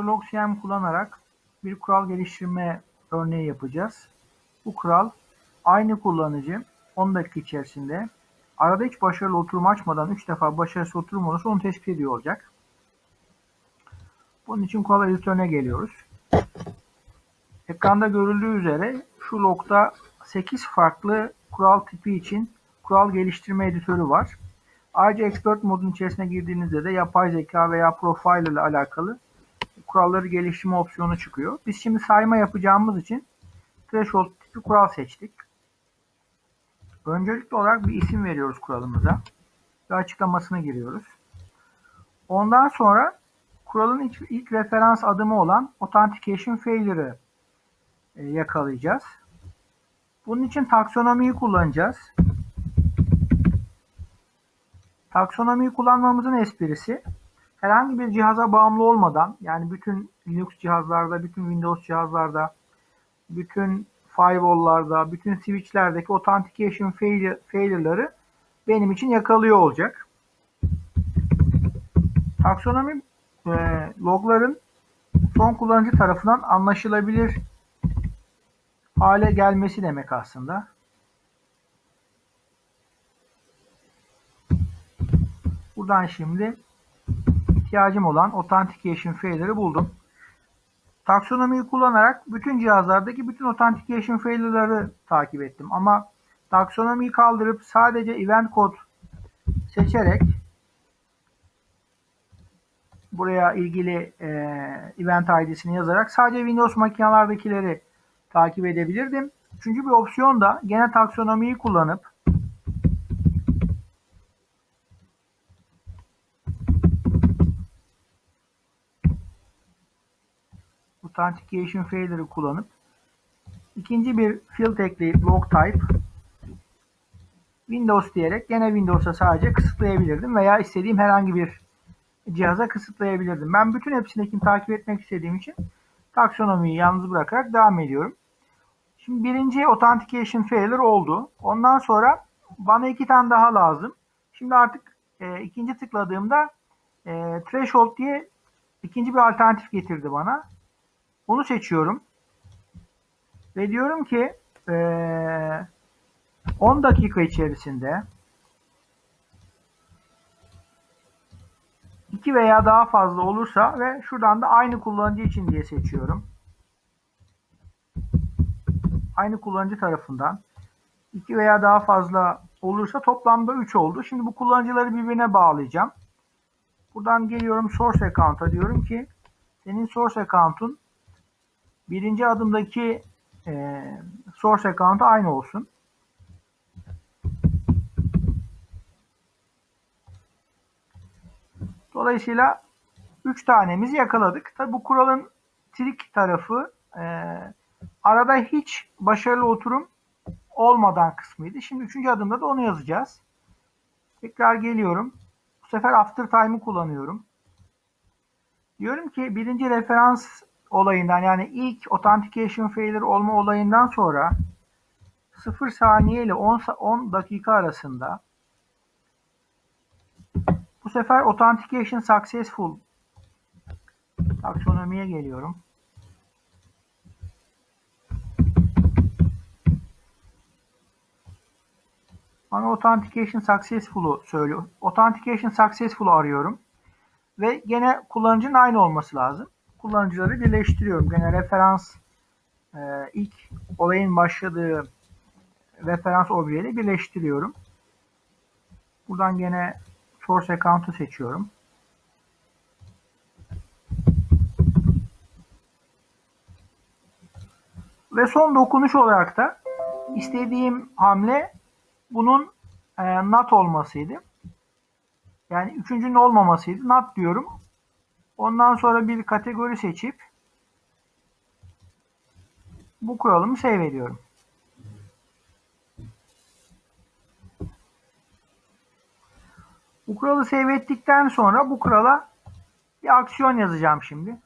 LogCM kullanarak bir kural geliştirme örneği yapacağız. Bu kural aynı kullanıcı 10 dakika içerisinde arada hiç başarılı oturum açmadan 3 defa başarısız oturum olursa onu tespit ediyor olacak. Bunun için kural editörüne geliyoruz. Ekranda görüldüğü üzere şu logda 8 farklı kural tipi için kural geliştirme editörü var. Ayrıca expert modun içerisine girdiğinizde de yapay zeka veya profile ile alakalı kuralları geliştirme opsiyonu çıkıyor. Biz şimdi sayma yapacağımız için threshold tipi kural seçtik. Öncelikli olarak bir isim veriyoruz kuralımıza ve açıklamasını giriyoruz. Ondan sonra kuralın ilk, ilk referans adımı olan authentication failure'ı e, yakalayacağız. Bunun için taksonomiyi kullanacağız. Taksonomiyi kullanmamızın esprisi herhangi bir cihaza bağımlı olmadan yani bütün Linux cihazlarda, bütün Windows cihazlarda, bütün firewall'larda, bütün switch'lerdeki authentication failure, failure'ları benim için yakalıyor olacak. Taksonomi e, logların son kullanıcı tarafından anlaşılabilir hale gelmesi demek aslında. Buradan şimdi ihtiyacım olan Authentication Failure'ı buldum. Taksonomiyi kullanarak bütün cihazlardaki bütün Authentication Failure'ları takip ettim. Ama taksonomiyi kaldırıp sadece Event Code seçerek buraya ilgili e, Event ID'sini yazarak sadece Windows makinelerdekileri takip edebilirdim. Üçüncü bir opsiyon da gene taksonomiyi kullanıp Authentication Failure'ı kullanıp ikinci bir field ekleyip log type Windows diyerek gene Windows'a sadece kısıtlayabilirdim veya istediğim herhangi bir cihaza kısıtlayabilirdim. Ben bütün hepsindekini takip etmek istediğim için taksonomiyi yalnız bırakarak devam ediyorum. Şimdi birinci authentication failure oldu. Ondan sonra bana iki tane daha lazım. Şimdi artık e, ikinci tıkladığımda e, threshold diye ikinci bir alternatif getirdi bana. Onu seçiyorum. Ve diyorum ki e, 10 dakika içerisinde 2 veya daha fazla olursa ve şuradan da aynı kullanıcı için diye seçiyorum. Aynı kullanıcı tarafından 2 veya daha fazla olursa toplamda 3 oldu. Şimdi bu kullanıcıları birbirine bağlayacağım. Buradan geliyorum source account'a diyorum ki senin source account'un birinci adımdaki e, source account'a aynı olsun. Dolayısıyla 3 tanemizi yakaladık. Tabi bu kuralın trik tarafı e, arada hiç başarılı oturum olmadan kısmıydı. Şimdi 3. adımda da onu yazacağız. Tekrar geliyorum. Bu sefer after time'ı kullanıyorum. Diyorum ki birinci referans olayından yani ilk authentication failure olma olayından sonra 0 saniye ile 10, 10 dakika arasında bu sefer authentication successful taksonomiye geliyorum. Bana authentication successful'u söylüyor. Authentication successful'u arıyorum. Ve gene kullanıcının aynı olması lazım. Kullanıcıları birleştiriyorum. Gene referans e, ilk olayın başladığı referans objeyle birleştiriyorum. Buradan gene source account'u seçiyorum. Ve son dokunuş olarak da istediğim hamle bunun e, not olmasıydı. Yani üçüncünün olmamasıydı. Not diyorum. Ondan sonra bir kategori seçip bu kuralımı save ediyorum. Bu kuralı save ettikten sonra bu kurala bir aksiyon yazacağım şimdi.